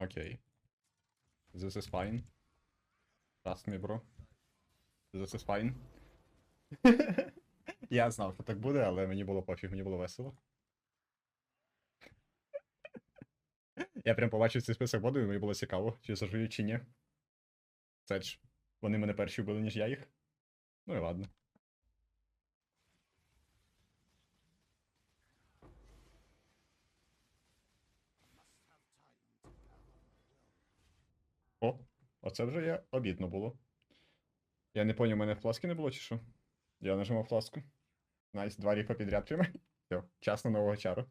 Окей. This is fine. Trust me, bro. This is fine. Я знав, що так буде, але мені було пофіг, мені було весело. Я прям побачив цей список воду, і мені було цікаво, чи зажую, чи ні. Це ж. Вони мене перші вбили, ніж я їх. Ну і ладно. О, оце вже є обідно було. Я не поняв, у мене фласки не було чи що? Я нажимав фласку. Найс, два ріфа підряд тримай. Все, час на нового чару.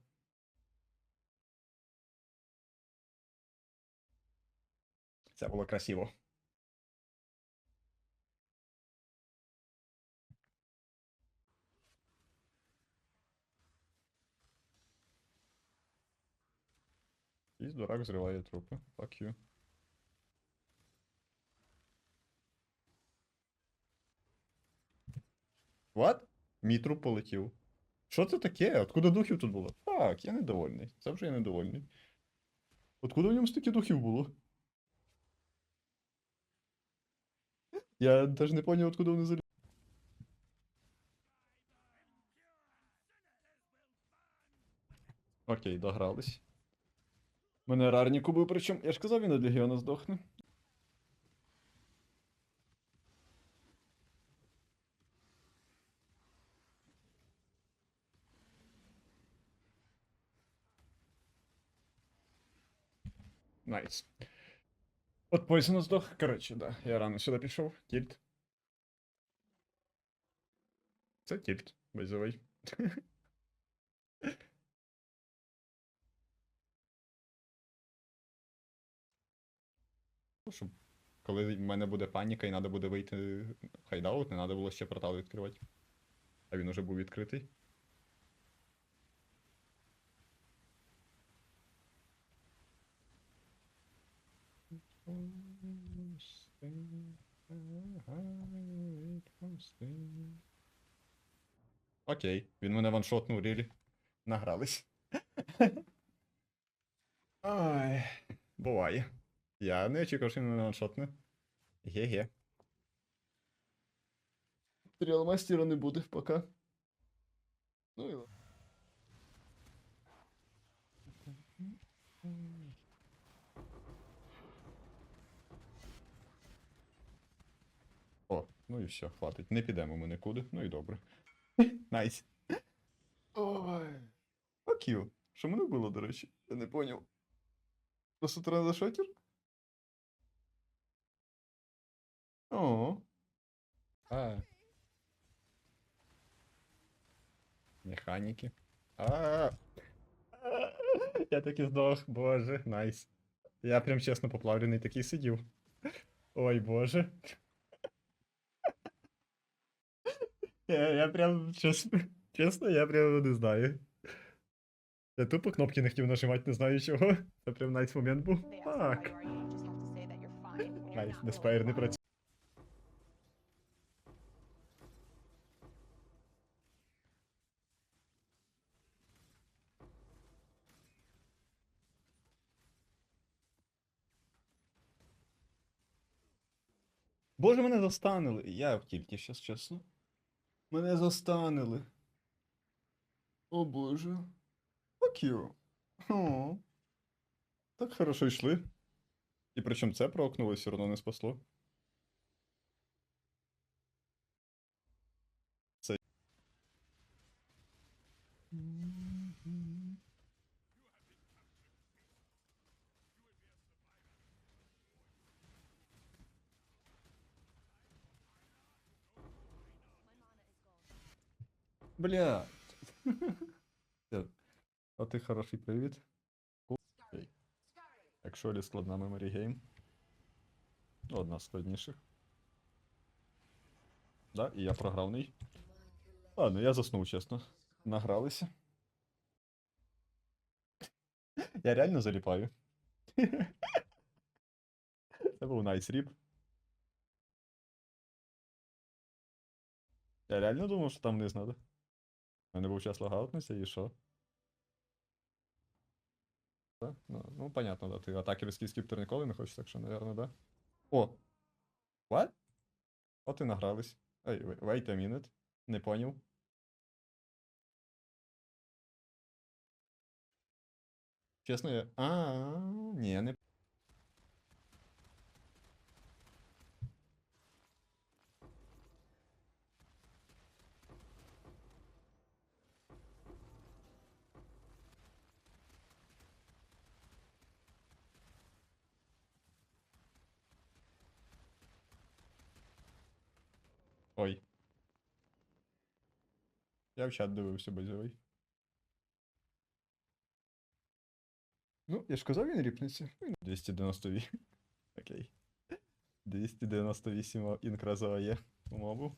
Це було красиво. Якийсь дурак зриває трупи. Fuck you. What? Мій труп полетів. Що це таке? Откуда духів тут було? Так, я недовольний. Це вже я недовольний. Откуда в ньому стільки духів було? Я навіть не поняв, откуда вони залізли. Окей, догрались. У мене рарні куби, причому, я ж казав, він від легіона здохне. Найс. От Пойсона здох. Коротше, да. Я рано сюди пішов. Тільт. Це тільт, базовий. Ну, щоб коли в мене буде паніка і треба буде вийти хайдаут, не треба було ще портал відкривати. А він уже був відкритий. Окей, він мене ваншотнув, рілі. Награлись. Ой, буває. Я не очікував, що він мене ваншотне. Ге-ге. Тріалмастера не буде пока. Ну і ладно. Ну і все, хватить. Не підемо ми нікуди. Ну і добре. Найс. Ой. You. Що мене було, до речі? Я не поняв. Просто треба за шотір? О. А. Механіки. А. Я таки здох, боже, найс. Я прям чесно поплавлений такий сидів. Ой, боже. Я, я прям чесно, чесно, я прям не знаю. Я тупо кнопки не хотів нажимати, не знаю чого. Це прям найс момент був. Так. Найс, Деспайр не працює. Боже, мене застанили. Я в тільті щас, чесно. Мене застанили. О боже. Fuck you. О. Так хорошо йшли. І причому це прокнуло і все одно не спасло. Бля. А ти хороший привіт. Якщо складна memory game. Ну, Одна з складніших. Да, і я програв неї. Ладно, я заснув, чесно. Награлися. Я реально заліпаю. Це був найс ріп. Я реально думав, що там вниз надо. Мене був час логаутнувся і що? Да? Ну, ну, понятно, да. Ти атакерський скіптер ніколи не хочеш, так що, наверное, да. О! What? От і награлись. Ей, wait a minute. Не поняв. Чесно, я. А, ні, не. Ой. Я в чат дивився, базовий. Ну, я ж казав, він ріпнеться. Він 298. Окей. 298 інкразова є у мобу.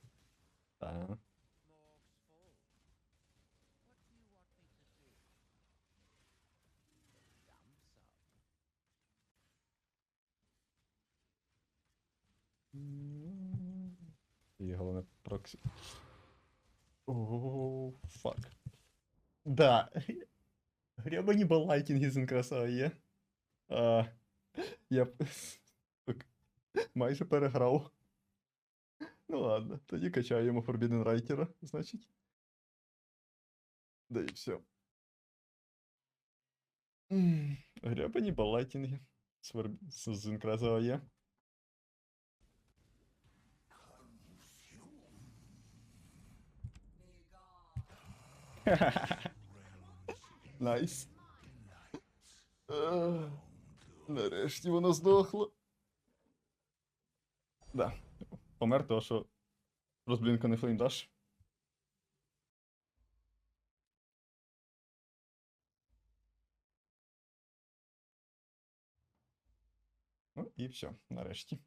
Так. І головне проксі. Ооо, фак. Да. Гребані балайтінги з інкраса є. А, я б- сука, майже переграв. Ну ладно, тоді качаємо Forbidden Writer, значить. Да і все. М, Гребані балайтінги з, Форб- з, з інкраса є. Найс. Е, Нарешті воно здохло. Да. Помер того, що розблінканий флеймдаш. Ну і все, нарешті.